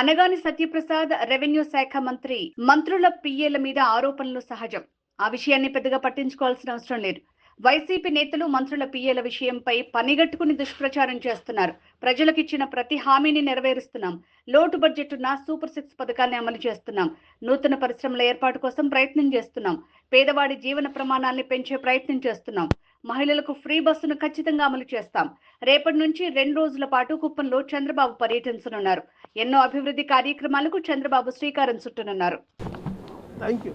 Anagani Satyaprasad revenue శాఖ మంత్రి మంత్రుల పిఏల మీద ఆరోపణలు సహజం. ఆ విషయాన్ని పెద్దగా పట్టించుకోవాల్సిన అవసరం లేదు. వైసీపీ నేతలు మంత్రుల పిఏల విషయంపై పనిగట్టుకుని దుష్ప్రచారం చేస్తున్నారు. ప్రజలకిచ్చిన ప్రతి హామీని నెరవేరుస్తున్నాం. లోటు బడ్జెట్ ఉన్న సూపర్ సిక్స్ పథకాన్ని అమలు చేస్తున్నాం. నూతన పరిశ్రమల ఏర్పాటు కోసం ప్రయత్నం చేస్తున్నాం. పేదవాడి జీవన ప్రమాణాన్ని పెంచే ప్రయత్నం చేస్తున్నాం. మహిళలకు ఫ్రీ బస్సును ఖచ్చితంగా అమలు చేస్తాం. రేపటి నుంచి రెండు రోజుల పాటు కుప్పంలో చంద్రబాబు పర్యటించనున్నారు. ఎన్నో అభివృద్ధి కార్యక్రమాలకు చంద్రబాబు శ్రీకారం చుట్టనున్నారు. థ్యాంక్ యూ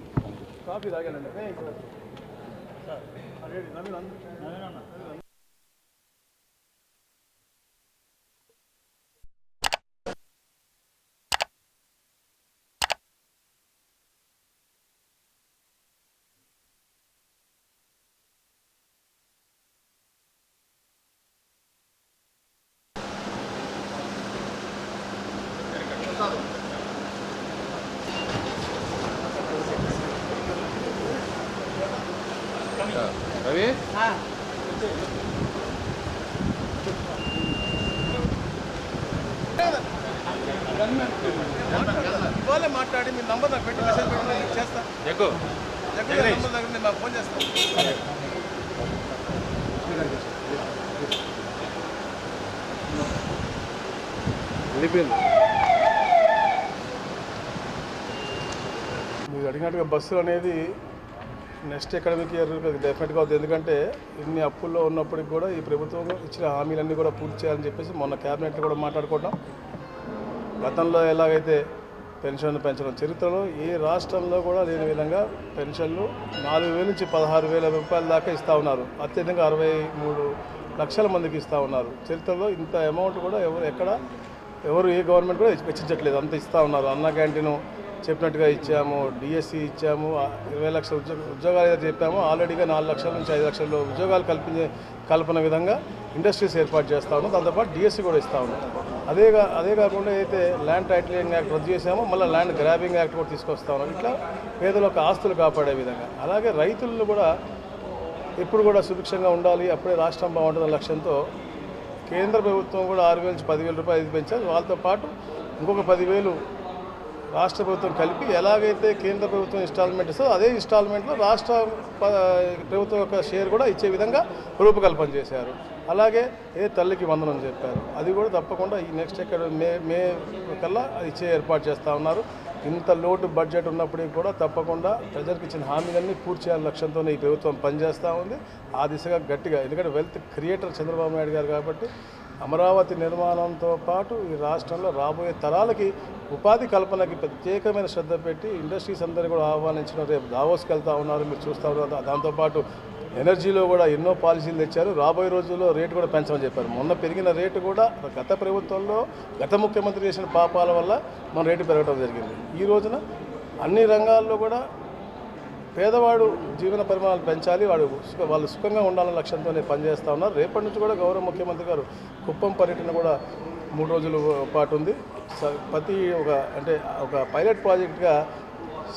తాగానండి రవి ఇవాళే మాట్లాడి మీ నంబర్ నాకు పెట్టి మెసేజ్ పెట్టి నేను చేస్తా. ఎక్కువ ఎక్కడ నంబర్ దగ్గర నేను ఫోన్ చేస్తాను వెళ్ళిపోయింది. అడిగినట్టుగా బస్సులు అనేది నెక్స్ట్ అకాడమిక్ ఇయర్ డెఫినెట్గా అవుతుంది ఎందుకంటే ఇన్ని అప్పుల్లో ఉన్నప్పటికి కూడా ఈ ప్రభుత్వం ఇచ్చిన హామీలన్నీ కూడా పూర్తి చేయాలని చెప్పేసి మొన్న క్యాబినెట్లో కూడా మాట్లాడుకోవడం గతంలో ఎలాగైతే పెన్షన్లు పెంచడం చరిత్రలో ఏ రాష్ట్రంలో కూడా లేని విధంగా పెన్షన్లు నాలుగు వేల నుంచి పదహారు వేల రూపాయల దాకా ఇస్తూ ఉన్నారు. అత్యధికంగా అరవై మూడు లక్షల మందికి ఇస్తూ ఉన్నారు. చరిత్రలో ఇంత అమౌంట్ కూడా ఎవరు ఎక్కడ ఎవరు ఏ గవర్నమెంట్ కూడా వెచ్చించట్లేదు. అంత ఇస్తూ ఉన్నారు. అన్న క్యాంటీను చెప్పినట్టుగా ఇచ్చాము డిఎస్సి ఇచ్చాము ఇరవై లక్షల ఉద్యోగ ఉద్యోగాలు ఏదైతే చెప్పామో ఆల్రెడీగా నాలుగు లక్షల నుంచి ఐదు లక్షల ఉద్యోగాలు కల్పించే కల్పన విధంగా ఇండస్ట్రీస్ ఏర్పాటు చేస్తా ఉన్నాం. దాంతోపాటు డిఎస్సి కూడా ఇస్తా ఉన్నాం. అదే అదే కాకుండా అయితే ల్యాండ్ టైటిలింగ్ యాక్ట్ రద్దు చేసామో మళ్ళీ ల్యాండ్ గ్రాబింగ్ యాక్ట్ కూడా తీసుకొస్తా ఉన్నాం. ఇట్లా పేదల యొక్క ఆస్తులు కాపాడే విధంగా. అలాగే రైతులను కూడా ఎప్పుడు కూడా సుభిక్షంగా ఉండాలి అప్పుడే రాష్ట్రం బాగుంటుందన్న లక్ష్యంతో కేంద్ర ప్రభుత్వం కూడా ఆరు వేల నుంచి పదివేల రూపాయలు పెంచారు. వాళ్ళతో పాటు ఇంకొక పదివేలు రాష్ట్ర ప్రభుత్వం కలిపి ఎలాగైతే కేంద్ర ప్రభుత్వం ఇన్స్టాల్మెంట్ ఇస్తుందో అదే ఇన్స్టాల్మెంట్లో రాష్ట్ర ప్రభుత్వం యొక్క షేర్ కూడా ఇచ్చే విధంగా రూపకల్పన చేశారు. అలాగే ఏ తల్లికి వందనం చెప్పారు. అది కూడా తప్పకుండా ఈ నెక్స్ట్ ఎక్కడ మే మే కల్లా అది ఇచ్చే ఏర్పాటు చేస్తూ ఉన్నారు. ఇంత లోటు బడ్జెట్ ఉన్నప్పటికీ కూడా తప్పకుండా ప్రజలకు ఇచ్చిన హామీలన్నీ పూర్తి చేయాలని లక్ష్యంతోనే ఈ ప్రభుత్వం పనిచేస్తూ ఉంది. ఆ దిశగా గట్టిగా ఎందుకంటే వెల్త్ క్రియేటర్ చంద్రబాబు నాయుడు గారు కాబట్టి అమరావతి నిర్మాణంతో పాటు ఈ రాష్ట్రంలో రాబోయే తరాలకి ఉపాధి కల్పనకి ప్రత్యేకమైన శ్రద్ధ పెట్టి ఇండస్ట్రీస్ అందరినీ కూడా ఆహ్వానించడం రేపు దావోస్కి వెళ్తూ ఉన్నారు మీరు చూస్తూ ఉన్నారు. దాంతోపాటు ఎనర్జీలో కూడా ఎన్నో పాలసీలు తెచ్చారు. రాబోయే రోజుల్లో రేటు కూడా పెంచమని చెప్పారు. మొన్న పెరిగిన రేటు కూడా గత ప్రభుత్వంలో గత ముఖ్యమంత్రి చేసిన పాపాల వల్ల మన రేటు పెరగడం జరిగింది. ఈ రోజున అన్ని రంగాల్లో కూడా పేదవాడు జీవన పరిమాణాలు పెంచాలి వాడు సుఖ వాళ్ళు సుఖంగా ఉండాలనే లక్ష్యంతో పనిచేస్తూ ఉన్నారు. రేపటి నుంచి కూడా గౌరవ ముఖ్యమంత్రి గారు కుప్పం పర్యటన కూడా మూడు రోజుల పాటు ఉంది. స- ప్రతి ఒక అంటే ఒక పైలట్ ప్రాజెక్ట్గా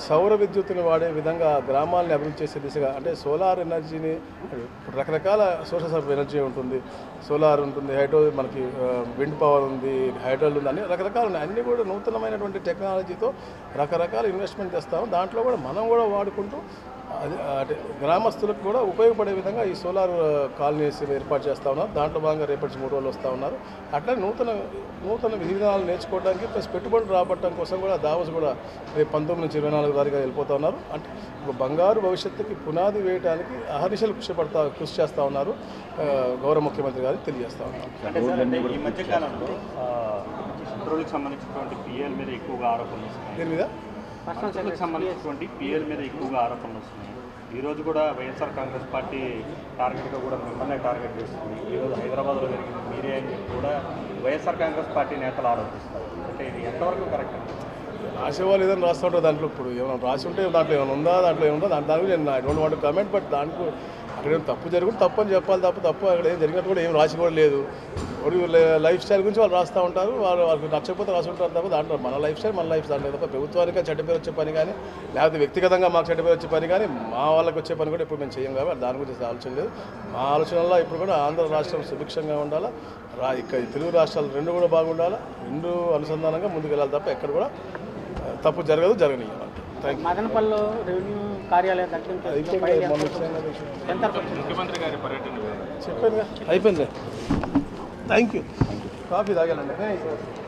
సౌర విద్యుత్తుని వాడే విధంగా గ్రామాలని అభివృద్ధి చేసే దిశగా అంటే సోలార్ ఎనర్జీని రకరకాల సోర్సెస్ ఆఫ్ ఎనర్జీ ఉంటుంది. సోలార్ ఉంటుంది హైడ్రో మనకి విండ్ పవర్ ఉంది హైడ్రోల్ ఉంది అన్ని రకరకాలు ఉన్నాయి. అన్నీ కూడా నూతనమైనటువంటి టెక్నాలజీతో రకరకాల ఇన్వెస్ట్మెంట్ చేస్తాము. దాంట్లో కూడా మనం కూడా వాడుకుంటూ అది అంటే గ్రామస్తులకు కూడా ఉపయోగపడే విధంగా ఈ సోలార్ కాలనీస్ ఏర్పాటు చేస్తూ ఉన్నారు. దాంట్లో భాగంగా రేపటి మూడు రోజులు వస్తూ ఉన్నారు. అట్లా నూతన నూతన విధి విధానాలు నేర్చుకోవడానికి ప్లస్ పెట్టుబడులు రాబట్టడం కోసం కూడా దావస్ కూడా రేపు పంతొమ్మిది నుంచి ఇరవై నాలుగు తారీఖు వెళ్ళిపోతా ఉన్నారు. అంటే ఒక బంగారు భవిష్యత్తుకి పునాది వేయడానికి అహర్నిశలు కృషి పడతా కృషి చేస్తూ ఉన్నారు. గౌరవ ముఖ్యమంత్రి గారు తెలియజేస్తా ఉన్నారు. అంటే సార్ అంటే ఈ సంబంధించినటువంటి పిఎల్ మీద ఎక్కువగా ఆరోపణలు వస్తున్నాయి. దీని మీద? మంత్రులకు సంబంధించినటువంటి పిఎల్ మీద ఎక్కువగా ఆరోపణలు వస్తున్నాయి. ఈ రోజు కూడా వైఎస్ఆర్ కాంగ్రెస్ పార్టీ టార్గెట్గా కూడా మిమ్మల్ని టార్గెట్ చేస్తుంది. ఈ రోజు హైదరాబాద్లో జరిగింది. మీరే అని చెప్పి కూడా వైఎస్ఆర్ కాంగ్రెస్ పార్టీ నేతలు ఆరోపిస్తారు అంటే ఇది ఎంతవరకు కరెక్ట్ రాసేవాళ్ళు ఏదైనా రాస్తూ ఉంటారు దాంట్లో ఇప్పుడు. ఏమైనా రాసి ఉంటే దాంట్లో ఏమైనా ఉందా? దాంట్లో ఏముందా దాని దాని గురించి నేను I don't want comment but దాంట్లో అక్కడ ఏం తప్పు జరుగుతుంది తప్పు అని చెప్పాలి తప్ప తప్పు అక్కడ ఏం జరిగినట్టు కూడా ఏం రాసి కూడా లేదు. లైఫ్ స్టైల్ గురించి వాళ్ళు రాస్తూ ఉంటారు. వాళ్ళు వాళ్ళకి నచ్చకపోతే రాసుకుంటారు తప్ప దాంట్లో మన లైఫ్ స్టైల్ మన లైఫ్ దాంట్లో తప్ప ప్రభుత్వానికి చెడ్డ పేరు వచ్చే పని కానీ లేకపోతే వ్యక్తిగతంగా మాకు చెడ్డ పేరు వచ్చే పని కానీ మా వాళ్ళకి వచ్చే పని కూడా ఇప్పుడు మేము చేయం కాబట్టి దాని గురించి ఆలోచన లేదు. మా ఆలోచనలో ఇప్పుడు కూడా ఆంధ్ర రాష్ట్రం సుభిక్షంగా ఉండాలా? రా ఇక్కడ తెలుగు రాష్ట్రాలు రెండు కూడా బాగుండాలా? రెండు అనుసంధానంగా ముందుకు వెళ్ళాలి తప్ప ఎక్కడ కూడా తప్పు జరగదు జరగనీయాలి థ్యాంక్ మదనపల్లిలో రెవెన్యూ కార్యాలయం అయిపోయింది థ్యాంక్ యూ కాఫీ తాగాలండి